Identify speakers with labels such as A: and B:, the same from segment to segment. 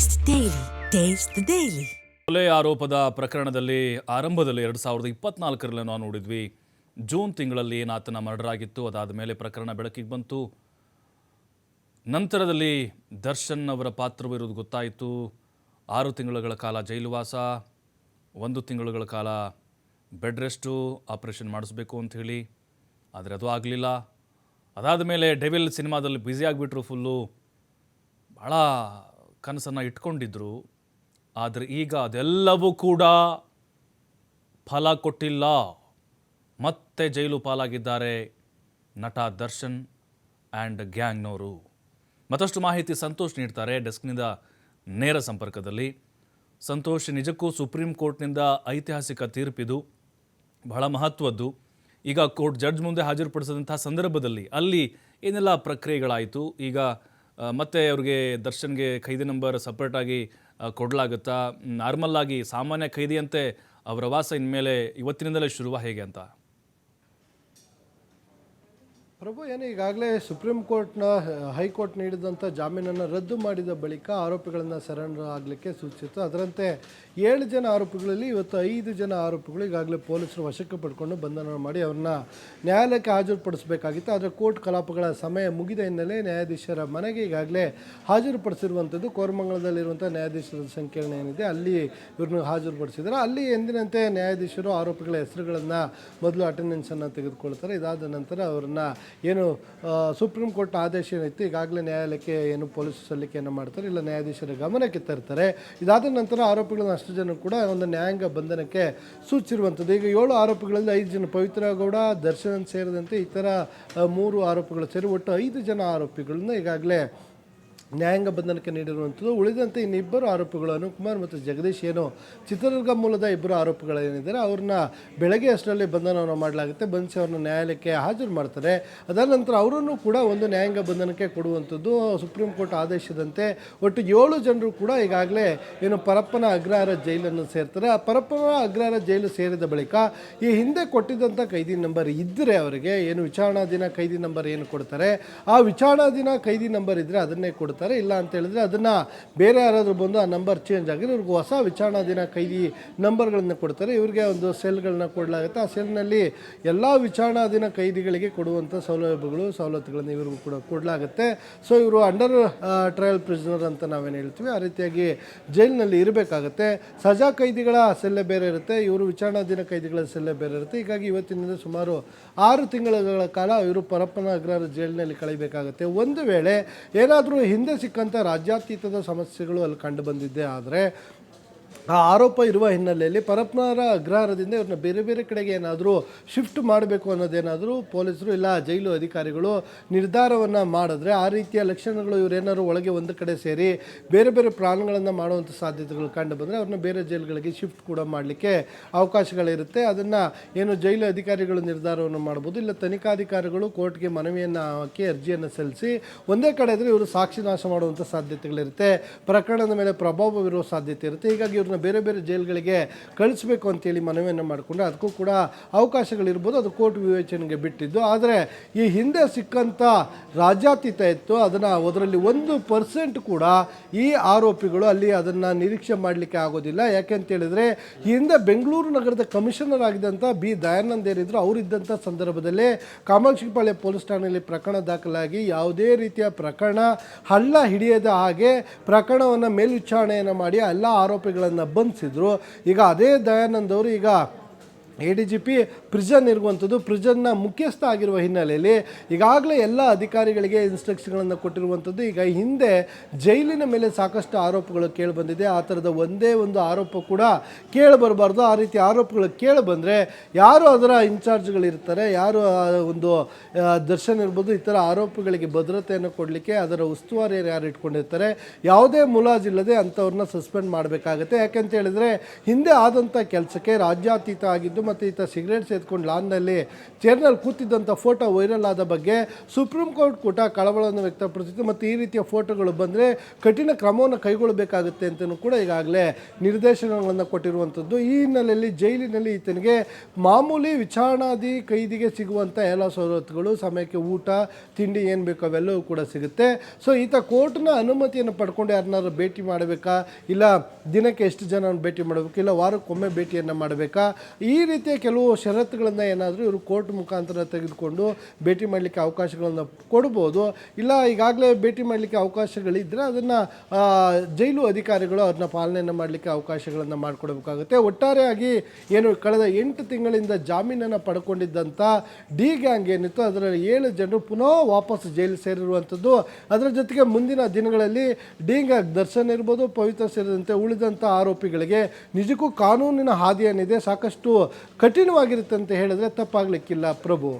A: Taste daily taste daily
B: ಕೊಲೆ ಆರೋಪದ ಪ್ರಕರಣದಲ್ಲಿ ಆರಂಭದಲ್ಲಿ ಎರಡು ಸಾವಿರದ ಇಪ್ಪತ್ನಾಲ್ಕರಲ್ಲಿ ನಾವು ನೋಡಿದ್ವಿ. ಜೂನ್ ತಿಂಗಳಲ್ಲಿ ಏನಾತನ ಮರ್ಡರ್ ಆಗಿತ್ತು ಅದಾದ ಮೇಲೆ ಪ್ರಕರಣ ಬೆಳಕಿಗೆ ಬಂತು. ನಂತರದಲ್ಲಿ ದರ್ಶನ್ ಅವರ ಪಾತ್ರವಿರುವುದು ಗೊತ್ತಾಯಿತು. ಆರು ತಿಂಗಳುಗಳ ಕಾಲ ಜೈಲುವಾಸ, ಒಂದು ತಿಂಗಳುಗಳ ಕಾಲ ಬೆಡ್ ರೆಸ್ಟು, ಆಪರೇಷನ್ ಮಾಡಿಸ್ಬೇಕು ಅಂತ ಹೇಳಿ. ಆದರೆ ಅದು ಆಗಲಿಲ್ಲ. ಅದಾದ ಮೇಲೆ ಡೆವಿಲ್ ಸಿನಿಮಾದಲ್ಲಿ ಬ್ಯುಸಿ ಆಗಿಬಿಟ್ರು ಫುಲ್ಲು. ಭಾಳ ಕನಸನ್ನು ಇಟ್ಕೊಂಡಿದ್ರು, ಆದರೆ ಈಗ ಅದೆಲ್ಲವೂ ಕೂಡ ಫಲ ಕೊಟ್ಟಿಲ್ಲ. ಮತ್ತೆ ಜೈಲು ಪಾಲಾಗಿದ್ದಾರೆ ನಟ ದರ್ಶನ್ ಆ್ಯಂಡ್ ಗ್ಯಾಂಗ್ನವರು. ಮತ್ತಷ್ಟು ಮಾಹಿತಿ ಸಂತೋಷ್ ನೀಡ್ತಾರೆ ಡೆಸ್ಕ್ನಿಂದ ನೇರ ಸಂಪರ್ಕದಲ್ಲಿ. ಸಂತೋಷ್, ನಿಜಕ್ಕೂ ಸುಪ್ರೀಂ ಕೋರ್ಟ್ನಿಂದ ಐತಿಹಾಸಿಕ ತೀರ್ಪಿದು ಬಹಳ ಮಹತ್ವದ್ದು. ಈಗ ಕೋರ್ಟ್ ಜಡ್ಜ್ ಮುಂದೆ ಹಾಜರುಪಡಿಸಿದಂಥ ಸಂದರ್ಭದಲ್ಲಿ ಅಲ್ಲಿ ಏನೆಲ್ಲ ಪ್ರಕ್ರಿಯೆಗಳಾಯಿತು? ಈಗ ಮತ್ತೆ ಅವ್ರಿಗೆ ದರ್ಶನ್ಗೆ ಖೈದಿ ನಂಬರ್ ಸಪ್ರೇಟಾಗಿ ಕೊಡಲಾಗುತ್ತಾ? ನಾರ್ಮಲ್ ಆಗಿ ಸಾಮಾನ್ಯ ಖೈದಿಯಂತೆ ಅವರ ವಾಸ ಇನ್ಮೇಲೆ ಇವತ್ತಿನಿಂದಲೇ ಶುರುವ ಹೇಗೆ ಅಂತ?
C: ಪ್ರಭು, ಏನು ಈಗಾಗಲೇ ಸುಪ್ರೀಂ ಕೋರ್ಟ್ನ ಹೈಕೋರ್ಟ್ ನೀಡಿದಂಥ ಜಾಮೀನನ್ನು ರದ್ದು ಮಾಡಿದ ಬಳಿಕ ಆರೋಪಿಗಳನ್ನು ಸರೆಂಡರ್ ಆಗಲಿಕ್ಕೆ ಸೂಚಿಸಿತು ಅದರಂತೆ ಏಳು ಜನ ಆರೋಪಿಗಳಲ್ಲಿ ಇವತ್ತು ಐದು ಜನ ಆರೋಪಿಗಳು ಈಗಾಗಲೇ ಪೊಲೀಸರು ವಶಕ್ಕೆ ಪಡ್ಕೊಂಡು ಬಂಧನ ಮಾಡಿ ಅವ್ರನ್ನ ನ್ಯಾಯಾಲಯಕ್ಕೆ ಹಾಜರುಪಡಿಸಬೇಕಾಗಿತ್ತು. ಆದರೆ ಕೋರ್ಟ್ ಕಲಾಪಗಳ ಸಮಯ ಮುಗಿದ ಹಿನ್ನೆಲೆ ನ್ಯಾಯಾಧೀಶರ ಮನೆಗೆ ಈಗಾಗಲೇ ಹಾಜರುಪಡಿಸಿರುವಂಥದ್ದು ಕೋರಮಂಗಲದಲ್ಲಿರುವಂಥ ನ್ಯಾಯಾಧೀಶರ ಸಂಕೀರ್ಣ ಏನಿದೆ, ಅಲ್ಲಿ ಇವ್ರನ್ನ ಹಾಜರುಪಡಿಸಿದ್ದಾರೆ. ಅಲ್ಲಿ ಎಂದಿನಂತೆ ನ್ಯಾಯಾಧೀಶರು ಆರೋಪಿಗಳ ಹೆಸರುಗಳನ್ನು ಮೊದಲು ಅಟೆಂಡೆನ್ಸನ್ನು ತೆಗೆದುಕೊಳ್ತಾರೆ. ಇದಾದ ನಂತರ ಅವ್ರನ್ನ ಏನು ಸುಪ್ರೀಂ ಕೋರ್ಟ್ ಆದೇಶ ಏನಿತ್ತು, ಈಗಾಗಲೇ ನ್ಯಾಯಾಲಯಕ್ಕೆ ಏನು ಪೊಲೀಸ್ ಸಲ್ಲಿಕೆಯನ್ನು ಮಾಡ್ತಾರೆ, ಇಲ್ಲ ನ್ಯಾಯಾಧೀಶರ ಗಮನಕ್ಕೆ ತರ್ತಾರೆ. ಇದಾದ ನಂತರ ಆರೋಪಿಗಳನ್ನು ಅಷ್ಟು ಜನ ಕೂಡ ಒಂದು ನ್ಯಾಯಾಂಗ ಬಂಧನಕ್ಕೆ ಸೂಚಿಸಿರುವಂಥದ್ದು. ಈಗ ಏಳು ಆರೋಪಿಗಳಲ್ಲಿ ಐದು ಜನ ಪವಿತ್ರ ಗೌಡ ದರ್ಶನ್ ಸೇರಿದಂತೆ ಇತರ ಮೂರು ಆರೋಪಿಗಳು ಸೇರಿ ಒಟ್ಟು ಐದು ಜನ ಆರೋಪಿಗಳನ್ನ ಈಗಾಗಲೇ ನ್ಯಾಯಾಂಗ ಬಂಧನಕ್ಕೆ ನೀಡಿರುವಂಥದ್ದು, ಉಳಿದಂತೆ ಇನ್ನಿಬ್ಬರು ಆರೋಪಿಗಳು ಅನುಕುಮಾರ್ ಮತ್ತು ಜಗದೀಶ್ ಏನು ಚಿತ್ರದುರ್ಗ ಮೂಲದ ಇಬ್ಬರು ಆರೋಪಿಗಳು ಏನಿದ್ದಾರೆ ಅವ್ರನ್ನ ಬೆಳಗ್ಗೆ ಅಷ್ಟರಲ್ಲಿ ಬಂಧನವನ್ನು ಮಾಡಲಾಗುತ್ತೆ. ಬಂಧಿಸಿ ಅವ್ರನ್ನ ನ್ಯಾಯಾಲಯಕ್ಕೆ ಹಾಜರು ಮಾಡ್ತಾರೆ. ಅದಾದ ನಂತರ ಅವರನ್ನು ಕೂಡ ಒಂದು ನ್ಯಾಯಾಂಗ ಬಂಧನಕ್ಕೆ ಕೊಡುವಂಥದ್ದು, ಸುಪ್ರೀಂ ಕೋರ್ಟ್ ಆದೇಶದಂತೆ ಒಟ್ಟು ಏಳು ಜನರು ಕೂಡ ಈಗಾಗಲೇ ಏನು ಪರಪ್ಪನ ಅಗ್ರಹಾರ ಜೈಲನ್ನು ಸೇರ್ತಾರೆ. ಆ ಪರಪ್ಪನ ಅಗ್ರಹಾರ ಜೈಲು ಸೇರಿದ ಬಳಿಕ ಈ ಹಿಂದೆ ಕೊಟ್ಟಿದ್ದಂಥ ಕೈದಿ ನಂಬರ್ ಇದ್ದರೆ ಅವರಿಗೆ ಏನು ವಿಚಾರಣಾಧೀನ ಕೈದಿ ನಂಬರ್ ಏನು ಕೊಡ್ತಾರೆ, ಆ ವಿಚಾರಣಾ ದಿನ ಕೈದಿ ನಂಬರ್ ಇದ್ದರೆ ಅದನ್ನೇ ಕೊಡ್ತಾರೆ. ಇಲ್ಲ ಅಂತ ಹೇಳಿದ್ರೆ ಅದನ್ನು ಬೇರೆ ಯಾರಾದರೂ ಬಂದು ಆ ನಂಬರ್ ಚೇಂಜ್ ಆಗಿದ್ರೆ ಇವ್ರಿಗೆ ಹೊಸ ವಿಚಾರಣಾಧೀನ ಕೈದಿ ನಂಬರ್ಗಳನ್ನು ಕೊಡ್ತಾರೆ. ಇವ್ರಿಗೆ ಒಂದು ಸೆಲ್ಗಳನ್ನ ಕೊಡಲಾಗುತ್ತೆ. ಆ ಸೆಲ್ನಲ್ಲಿ ಎಲ್ಲ ವಿಚಾರಣಾಧೀನ ಕೈದಿಗಳಿಗೆ ಕೊಡುವಂಥ ಸೌಲಭ್ಯಗಳು, ಸವಲತ್ತುಗಳನ್ನು ಇವ್ರಿಗೂ ಕೂಡ ಕೊಡಲಾಗುತ್ತೆ. ಸೊ ಇವರು ಅಂಡರ್ ಟ್ರಯಲ್ ಪ್ರಿಸನರ್ ಅಂತ ನಾವೇನು ಹೇಳ್ತೀವಿ. ಆ ರೀತಿಯಾಗಿ ಜೈಲಿನಲ್ಲಿ ಇರಬೇಕಾಗತ್ತೆ. ಸಜಾ ಕೈದಿಗಳ ಸೆಲ್ಲೆ ಬೇರೆ ಇರುತ್ತೆ. ಇವರು ವಿಚಾರಣಾಧೀನ ಕೈದಿಗಳ ಸೆಲ್ಲೆ ಬೇರೆ ಇರುತ್ತೆ. ಹೀಗಾಗಿ ಇವತ್ತಿನಿಂದ ಸುಮಾರು ಆರು ತಿಂಗಳ ಕಾಲ ಇವರು ಪರಪ್ಪನ ಅಗ್ರಹಾರ ಜೈಲಿನಲ್ಲಿ ಕಳಿಬೇಕಾಗುತ್ತೆ. ಒಂದು ವೇಳೆ ಏನಾದರೂ ಹಿಂದೆ ಸಿಕ್ಕಂಥ ರಾಜ್ಯಾತೀತದ ಸಮಸ್ಯೆಗಳು ಅಲ್ಲಿ ಕಂಡು ಬಂದಿದ್ದೆ. ಆದರೆ ಆ ಆರೋಪ ಇರುವ ಹಿನ್ನೆಲೆಯಲ್ಲಿ ಪರಪ್ಪನವರ ಅಗ್ರಹಾರದಿಂದ ಇವ್ರನ್ನ ಬೇರೆ ಬೇರೆ ಕಡೆಗೆ ಏನಾದರೂ ಶಿಫ್ಟ್ ಮಾಡಬೇಕು ಅನ್ನೋದೇನಾದರೂ ಪೊಲೀಸರು ಇಲ್ಲ ಜೈಲು ಅಧಿಕಾರಿಗಳು ನಿರ್ಧಾರವನ್ನು ಮಾಡಿದ್ರೆ ಆ ರೀತಿಯ ಲಕ್ಷಣಗಳು ಇವರೇನಾದ್ರು ಒಳಗೆ ಒಂದು ಕಡೆ ಸೇರಿ ಬೇರೆ ಬೇರೆ ಪ್ರಾಣಗಳನ್ನು ಮಾಡುವಂಥ ಸಾಧ್ಯತೆಗಳು ಕಂಡು ಬಂದರೆ ಅವ್ರನ್ನ ಬೇರೆ ಜೈಲುಗಳಿಗೆ ಶಿಫ್ಟ್ ಕೂಡ ಮಾಡಲಿಕ್ಕೆ ಅವಕಾಶಗಳಿರುತ್ತೆ. ಅದನ್ನು ಏನು ಜೈಲು ಅಧಿಕಾರಿಗಳು ನಿರ್ಧಾರವನ್ನು ಮಾಡ್ಬೋದು, ಇಲ್ಲ ತನಿಖಾಧಿಕಾರಿಗಳು ಕೋರ್ಟ್ಗೆ ಮನವಿಯನ್ನು ಹಾಕಿ ಅರ್ಜಿಯನ್ನು ಸಲ್ಲಿಸಿ ಒಂದೇ ಕಡೆ ಇದ್ದರೆ ಇವರು ಸಾಕ್ಷಿ ನಾಶ ಮಾಡುವಂಥ ಸಾಧ್ಯತೆಗಳಿರುತ್ತೆ. ಪ್ರಕರಣದ ಮೇಲೆ ಪ್ರಭಾವ ಬೀರುವ ಸಾಧ್ಯತೆ ಇರುತ್ತೆ. ಹೀಗಾಗಿ ಇವ್ರನ್ನ ಬೇರೆ ಬೇರೆ ಜೈಲುಗಳಿಗೆ ಕಳಿಸ್ಬೇಕು ಅಂತೇಳಿ ಮನವಿಯನ್ನು ಮಾಡಿಕೊಂಡು ಅದಕ್ಕೂ ಕೂಡ ಅವಕಾಶಗಳಿರ್ಬೋದು. ಅದು ಕೋರ್ಟ್ ವಿವೇಚನೆಗೆ ಬಿಟ್ಟಿದ್ದು. ಆದರೆ ಈ ಹಿಂದೆ ಸಿಕ್ಕಂಥ ರಾಜ್ಯಾತೀತ ಇತ್ತು ಅದನ್ನು ಅದರಲ್ಲಿ ಒಂದು ಪರ್ಸೆಂಟ್ ಕೂಡ ಈ ಆರೋಪಿಗಳು ಅಲ್ಲಿ ಅದನ್ನು ನಿರೀಕ್ಷೆ ಮಾಡಲಿಕ್ಕೆ ಆಗೋದಿಲ್ಲ. ಯಾಕೆಂತೇಳಿದರೆ ಹಿಂದೆ ಬೆಂಗಳೂರು ನಗರದ ಕಮಿಷನರ್ ಆಗಿದ್ದಂಥ ಬಿ ದಯಾನಂದ್ ಏನಿದ್ರು ಅವರಿದ್ದಂಥ ಸಂದರ್ಭದಲ್ಲೇ ಕಾಮಾಕ್ಷಿಪಾಳ್ಯ ಪೊಲೀಸ್ ಠಾಣೆಯಲ್ಲಿ ಪ್ರಕರಣ ದಾಖಲಾಗಿ ಯಾವುದೇ ರೀತಿಯ ಪ್ರಕರಣ ಹಳ್ಳ ಹಿಡಿಯದ ಹಾಗೆ ಪ್ರಕರಣವನ್ನು ಮೇಲ್ವಿಚಾರಣೆಯನ್ನು ಮಾಡಿ ಎಲ್ಲ ಆರೋಪಿಗಳನ್ನು ಬಂಧಿಸಿದ್ರು. ಈಗ ಅದೇ ದಯಾನಂದ್ ಅವರು ಈಗ A D G P prison ಇರುವಂಥದ್ದು ಪ್ರಿಸನ್ನ ಮುಖ್ಯಸ್ಥ ಆಗಿರುವ ಹಿನ್ನೆಲೆಯಲ್ಲಿ ಈಗಾಗಲೇ ಎಲ್ಲ ಅಧಿಕಾರಿಗಳಿಗೆ ಇನ್ಸ್ಟ್ರಕ್ಷನ್ಗಳನ್ನು ಕೊಟ್ಟಿರುವಂಥದ್ದು. ಈಗ ಹಿಂದೆ ಜೈಲಿನ ಮೇಲೆ ಸಾಕಷ್ಟು ಆರೋಪಗಳು ಕೇಳಿಬಂದಿದೆ ಆ ಥರದ ಒಂದೇ ಒಂದು ಆರೋಪ ಕೂಡ ಕೇಳಿಬರಬಾರ್ದು ಆ ರೀತಿ ಆರೋಪಗಳು ಕೇಳಿಬಂದರೆ ಯಾರು ಅದರ ಇನ್ಚಾರ್ಜ್ಗಳಿರ್ತಾರೆ ಯಾರು ಒಂದು ದರ್ಶನ್ ಇರ್ಬೋದು ಥರ ಆರೋಪಗಳಿಗೆ ಭದ್ರತೆಯನ್ನು ಕೊಡಲಿಕ್ಕೆ ಅದರ ಉಸ್ತುವಾರಿ ಯಾರು ಇಟ್ಕೊಂಡಿರ್ತಾರೆ, ಯಾವುದೇ ಮುಲಾಜಿಲ್ಲದೆ ಅಂಥವ್ರನ್ನ ಸಸ್ಪೆಂಡ್ ಮಾಡಬೇಕಾಗುತ್ತೆ. ಯಾಕೆಂತ ಹೇಳಿದರೆ ಹಿಂದೆ ಆದಂಥ ಕೆಲಸಕ್ಕೆ ರಾಜ್ಯಾತೀತ ಆಗಿದ್ದು ಮತ್ತು ಈತ ಸಿಗರೇಟ್ ಸೇದ್ಕೊಂಡು ಲಾನ್ನಲ್ಲಿ ಚೇರ್ನಲ್ಲಿ ಕೂತಿದ್ದಂಥ ಫೋಟೋ ವೈರಲ್ ಆದ ಬಗ್ಗೆ ಸುಪ್ರೀಂ ಕೋರ್ಟ್ ಕೂಟ ಕಳವಳವನ್ನು ವ್ಯಕ್ತಪಡಿಸಿತ್ತು. ಮತ್ತು ಈ ರೀತಿಯ ಫೋಟೋಗಳು ಬಂದರೆ ಕಠಿಣ ಕ್ರಮವನ್ನು ಕೈಗೊಳ್ಳಬೇಕಾಗುತ್ತೆ ಅಂತಲೂ ಕೂಡ ಈಗಾಗಲೇ ನಿರ್ದೇಶನಗಳನ್ನು ಕೊಟ್ಟಿರುವಂಥದ್ದು. ಈ ಹಿನ್ನೆಲೆಯಲ್ಲಿ ಜೈಲಿನಲ್ಲಿ ಈತನಿಗೆ ಮಾಮೂಲಿ ವಿಚಾರಣಾಧಿ ಕೈದಿಗೆ ಸಿಗುವಂಥ ಎಲ್ಲ ಸವಲತ್ತುಗಳು, ಸಮಯಕ್ಕೆ ಊಟ, ತಿಂಡಿ ಏನು ಬೇಕು ಅವೆಲ್ಲವೂ ಕೂಡ ಸಿಗುತ್ತೆ. ಸೊ ಈತ ಕೋರ್ಟ್ನ ಅನುಮತಿಯನ್ನು ಪಡ್ಕೊಂಡು ಯಾರನ್ನಾರು ಭೇಟಿ ಮಾಡಬೇಕಾ? ಇಲ್ಲ ದಿನಕ್ಕೆ ಎಷ್ಟು ಜನ ಭೇಟಿ ಮಾಡಬೇಕು? ಇಲ್ಲ ವಾರಕ್ಕೊಮ್ಮೆ ಭೇಟಿಯನ್ನು ಮಾಡಬೇಕಾ? ಈ ರೀತಿಯ ಕೆಲವು ಷರತ್ತುಗಳನ್ನು ಏನಾದರೂ ಇವರು ಕೋರ್ಟ್ ಮುಖಾಂತರ ತೆಗೆದುಕೊಂಡು ಭೇಟಿ ಮಾಡಲಿಕ್ಕೆ ಅವಕಾಶಗಳನ್ನು ಕೊಡ್ಬೋದು. ಇಲ್ಲ, ಈಗಾಗಲೇ ಭೇಟಿ ಮಾಡಲಿಕ್ಕೆ ಅವಕಾಶಗಳಿದ್ದರೆ ಅದನ್ನು ಜೈಲು ಅಧಿಕಾರಿಗಳು ಅದನ್ನ ಪಾಲನೆಯನ್ನು ಮಾಡಲಿಕ್ಕೆ ಅವಕಾಶಗಳನ್ನು ಮಾಡಿಕೊಡ್ಬೇಕಾಗುತ್ತೆ. ಒಟ್ಟಾರೆಯಾಗಿ ಏನು ಕಳೆದ ಎಂಟು ತಿಂಗಳಿಂದ ಜಾಮೀನನ್ನು ಪಡ್ಕೊಂಡಿದ್ದಂಥ ಡಿ ಗ್ಯಾಂಗ್ ಏನಿತ್ತು ಅದರ ಏಳು ಜನರು ಪುನಃ ವಾಪಸ್ ಜೈಲು ಸೇರಿರುವಂಥದ್ದು. ಅದರ ಜೊತೆಗೆ ಮುಂದಿನ ದಿನಗಳಲ್ಲಿ ಡಿ ಗ್ಯಾಂಗ್ ದರ್ಶನ್ ಇರ್ಬೋದು, ಪವಿತ್ರ ಸೇರಿದಂತೆ ಉಳಿದಂಥ ಆರೋಪಿಗಳಿಗೆ ನಿಜಕ್ಕೂ ಕಾನೂನಿನ ಹಾದಿ ಏನಿದೆ ಸಾಕಷ್ಟು ಕಠಿಣವಾಗಿರುತ್ತೆ ಅಂತ ಹೇಳಿದ್ರೆ ತಪ್ಪಾಗ್ಲಿಕ್ಕಿಲ್ಲ, ಪ್ರಭು.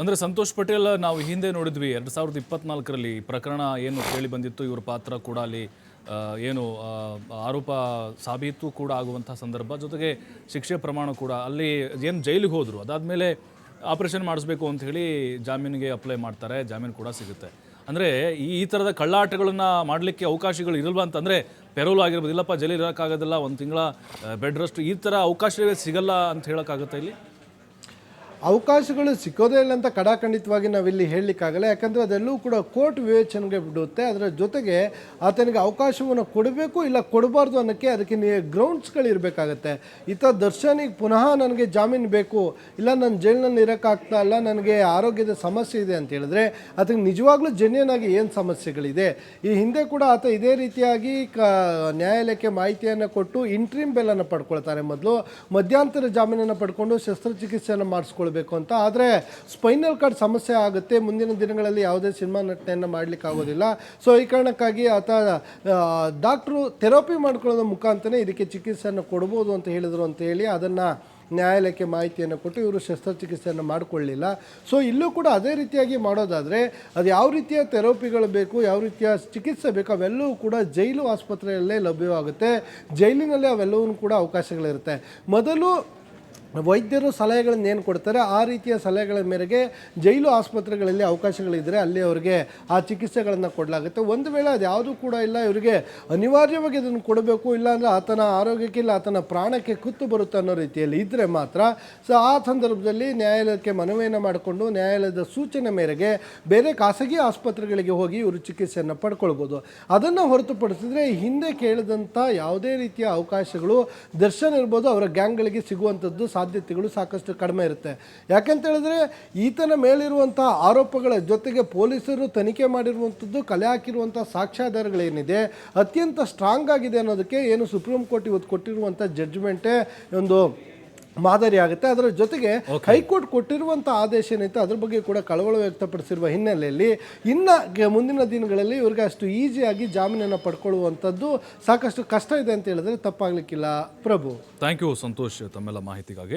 B: ಅಂದರೆ ಸಂತೋಷ್ ಪಟೇಲ್, ನಾವು ಹಿಂದೆ ನೋಡಿದ್ವಿ, ಎರಡು ಸಾವಿರದ ಇಪ್ಪತ್ನಾಲ್ಕರಲ್ಲಿ ಪ್ರಕರಣ ಏನು ಕೇಳಿ ಬಂದಿತ್ತು, ಇವರ ಪಾತ್ರ ಕೂಡ ಅಲ್ಲಿ ಏನು ಆರೋಪ ಸಾಬೀತು ಕೂಡ ಆಗುವಂಥ ಸಂದರ್ಭ. ಜೊತೆಗೆ ಶಿಕ್ಷೆ ಪ್ರಮಾಣ ಕೂಡ, ಅಲ್ಲಿ ಏನು ಜೈಲಿಗೆ ಹೋದರು, ಅದಾದಮೇಲೆ ಆಪರೇಷನ್ ಮಾಡಿಸ್ಬೇಕು ಅಂತ ಹೇಳಿ ಜಾಮೀನಿಗೆ ಅಪ್ಲೈ ಮಾಡ್ತಾರೆ, ಜಾಮೀನು ಕೂಡ ಸಿಗುತ್ತೆ. ಅಂದರೆ ಈ ಈ ಥರದ ಕಳ್ಳಾಟಗಳನ್ನು ಮಾಡಲಿಕ್ಕೆ ಅವಕಾಶಗಳು ಇರಲ್ವಾ ಅಂತಂದರೆ ಪೆರೋಲ್ ಆಗಿರ್ಬೋದು, ಇಲ್ಲಪ್ಪ ಜೈಲಿ ಇರೋಕ್ಕಾಗೋದಿಲ್ಲ, ಒಂದು ತಿಂಗಳ ಬೆಡ್ ರೆಸ್ಟ್ ಈ ಥರ ಅವಕಾಶವೇ ಸಿಗಲ್ಲ ಅಂತ ಹೇಳೋಕ್ಕಾಗುತ್ತೆ ಇಲ್ಲಿ?
C: ಅವಕಾಶಗಳು ಸಿಕ್ಕೋದೇ ಇಲ್ಲ ಅಂತ ಕಡಾಖಂಡಿತವಾಗಿ ನಾವಿಲ್ಲಿ ಹೇಳಲಿಕ್ಕಾಗಲ್ಲ. ಯಾಕಂದರೆ ಅದೆಲ್ಲೂ ಕೂಡ ಕೋರ್ಟ್ ವಿವೇಚನೆಗೆ ಬಿಡುತ್ತೆ. ಅದರ ಜೊತೆಗೆ ಆತನಿಗೆ ಅವಕಾಶವನ್ನು ಕೊಡಬೇಕು ಇಲ್ಲ ಕೊಡಬಾರ್ದು ಅನ್ನೋಕ್ಕೆ ಅದಕ್ಕೆ ಗ್ರೌಂಡ್ಸ್ಗಳು ಇರಬೇಕಾಗತ್ತೆ ಈತ ದರ್ಶನಿಗೆ ಪುನಃ ನನಗೆ ಜಾಮೀನು ಬೇಕು. ಇಲ್ಲ ನನ್ನ ಜೈಲಿನಲ್ಲಿ ಇರೋಕ್ಕಾಗ್ತಾ ಇಲ್ಲ, ನನಗೆ ಆರೋಗ್ಯದ ಸಮಸ್ಯೆ ಇದೆ ಅಂತ ಹೇಳಿದ್ರೆ ಅದಕ್ಕೆ ನಿಜವಾಗ್ಲೂ ಜೆನ್ಯನ್ ಆಗಿ ಏನು ಸಮಸ್ಯೆಗಳಿದೆ? ಈ ಹಿಂದೆ ಕೂಡ ಆತ ಇದೇ ರೀತಿಯಾಗಿ ಕ ನ್ಯಾಯಾಲಯಕ್ಕೆ ಮಾಹಿತಿಯನ್ನು ಕೊಟ್ಟು ಇಂಟ್ರೀಮ್ ಬೆಲ್ಲನ್ನು ಪಡ್ಕೊಳ್ತಾರೆ ಮೊದಲು. ಮಧ್ಯಂತರ ಜಾಮೀನನ್ನು ಪಡ್ಕೊಂಡು ಶಸ್ತ್ರಚಿಕಿತ್ಸೆಯನ್ನು ಮಾಡಿಸ್ಕೊಳ್ಬೇಕು ಅಂತ. ಆದರೆ ಸ್ಪೈನಲ್ ಕಾರ್ಡ್ ಸಮಸ್ಯೆ ಆಗುತ್ತೆ. ಮುಂದಿನ ದಿನಗಳಲ್ಲಿ ಯಾವುದೇ ಸಿನಿಮಾ ನಟನೆಯನ್ನು ಮಾಡಲಿಕ್ಕೆ ಆಗೋದಿಲ್ಲ. ಸೊ ಈ ಕಾರಣಕ್ಕಾಗಿ ಆತ ಡಾಕ್ಟ್ರು ಥೆರಪಿ ಮಾಡ್ಕೊಳ್ಳೋದ್ರ ಮುಖಾಂತರ ಇದಕ್ಕೆ ಚಿಕಿತ್ಸೆಯನ್ನು ಕೊಡ್ಬೋದು ಅಂತ ಹೇಳಿದರು ಅಂತ ಹೇಳಿ ಅದನ್ನು ನ್ಯಾಯಾಲಯಕ್ಕೆ ಮಾಹಿತಿಯನ್ನು ಕೊಟ್ಟು ಇವರು ಶಸ್ತ್ರಚಿಕಿತ್ಸೆಯನ್ನು ಮಾಡಿಕೊಳ್ಳಿಲ್ಲ. ಸೊ ಇಲ್ಲೂ ಕೂಡ ಅದೇ ರೀತಿಯಾಗಿ ಮಾಡೋದಾದರೆ ಅದು ಯಾವ ರೀತಿಯ ಥೆರಪಿಗಳು ಬೇಕು, ಯಾವ ರೀತಿಯ ಚಿಕಿತ್ಸೆ ಬೇಕು, ಅವೆಲ್ಲವೂ ಕೂಡ ಜೈಲು ಆಸ್ಪತ್ರೆಯಲ್ಲೇ ಲಭ್ಯವಾಗುತ್ತೆ. ಜೈಲಿನಲ್ಲೇ ಅವೆಲ್ಲವೂ ಕೂಡ ಅವಕಾಶಗಳಿರುತ್ತೆ. ಮೊದಲು ವೈದ್ಯರು ಸಲಹೆಗಳನ್ನು ಏನು ಕೊಡ್ತಾರೆ? ಆ ರೀತಿಯ ಸಲಹೆಗಳ ಮೇರೆಗೆ ಜೈಲು ಆಸ್ಪತ್ರೆಗಳಲ್ಲಿ ಅವಕಾಶಗಳಿದ್ದರೆ ಅಲ್ಲಿ ಅವರಿಗೆ ಆ ಚಿಕಿತ್ಸೆಗಳನ್ನು ಕೊಡಲಾಗುತ್ತೆ. ಒಂದು ವೇಳೆ ಅದು ಯಾವುದೂ ಕೂಡ ಇಲ್ಲ, ಇವರಿಗೆ ಅನಿವಾರ್ಯವಾಗಿ ಅದನ್ನು ಕೊಡಬೇಕು, ಇಲ್ಲಾಂದರೆ ಆತನ ಆರೋಗ್ಯಕ್ಕೆ ಇಲ್ಲ, ಆತನ ಪ್ರಾಣಕ್ಕೆ ಕುತ್ತು ಬರುತ್ತೆ ಅನ್ನೋ ರೀತಿಯಲ್ಲಿ ಇದ್ದರೆ ಮಾತ್ರ ಸೊ ಆ ಸಂದರ್ಭದಲ್ಲಿ ನ್ಯಾಯಾಲಯಕ್ಕೆ ಮನವಿಯನ್ನು ಮಾಡಿಕೊಂಡು ನ್ಯಾಯಾಲಯದ ಸೂಚನೆ ಮೇರೆಗೆ ಬೇರೆ ಖಾಸಗಿ ಆಸ್ಪತ್ರೆಗಳಿಗೆ ಹೋಗಿ ಇವರು ಚಿಕಿತ್ಸೆಯನ್ನು ಪಡ್ಕೊಳ್ಬೋದು. ಅದನ್ನು ಹೊರತುಪಡಿಸಿದ್ರೆ ಹಿಂದೆ ಕೇಳಿದಂಥ ಯಾವುದೇ ರೀತಿಯ ಅವಕಾಶಗಳು ದರ್ಶನ್ ಇರ್ಬೋದು, ಅವರ ಗ್ಯಾಂಗ್ಗಳಿಗೆ ಸಿಗುವಂಥದ್ದು ಸಾಧ್ಯತೆಗಳು ಸಾಕಷ್ಟು ಕಡಿಮೆ ಇರುತ್ತೆ. ಯಾಕೆಂತ ಹೇಳಿದ್ರೆ ಈತನ ಮೇಲಿರುವಂಥ ಆರೋಪಗಳ ಜೊತೆಗೆ ಪೊಲೀಸರು ತನಿಖೆ ಮಾಡಿರುವಂಥದ್ದು ಕಲೆ ಹಾಕಿರುವಂಥ ಸಾಕ್ಷ್ಯಾಧಾರಗಳೇನಿದೆ ಅತ್ಯಂತ ಸ್ಟ್ರಾಂಗ್ ಆಗಿದೆ ಅನ್ನೋದಕ್ಕೆ ಏನು ಸುಪ್ರೀಂ ಕೋರ್ಟ್ ಇವತ್ತು ಕೊಟ್ಟಿರುವಂಥ ಜಡ್ಜ್ಮೆಂಟೇ ಒಂದು ಮಾದರಿ ಆಗುತ್ತೆ. ಅದರ ಜೊತೆಗೆ ಹೈಕೋರ್ಟ್ ಕೊಟ್ಟಿರುವಂಥ ಆದೇಶ ಏನಿತ್ತು ಅದ್ರ ಬಗ್ಗೆ ಕೂಡ ಕಳವಳ ವ್ಯಕ್ತಪಡಿಸಿರುವ ಹಿನ್ನೆಲೆಯಲ್ಲಿ ಇನ್ನು ಮುಂದಿನ ದಿನಗಳಲ್ಲಿ ಇವ್ರಿಗೆ ಅಷ್ಟು ಈಸಿಯಾಗಿ ಜಾಮೀನನ್ನು ಪಡ್ಕೊಳ್ಳುವಂಥದ್ದು ಸಾಕಷ್ಟು ಕಷ್ಟ ಇದೆ ಅಂತ ಹೇಳಿದ್ರೆ ತಪ್ಪಾಗಲಿಕ್ಕಿಲ್ಲ. ಪ್ರಭು.
B: ಥ್ಯಾಂಕ್ ಯು ಸಂತೋಷ್ ತಮ್ಮೆಲ್ಲ ಮಾಹಿತಿಗಾಗಿ.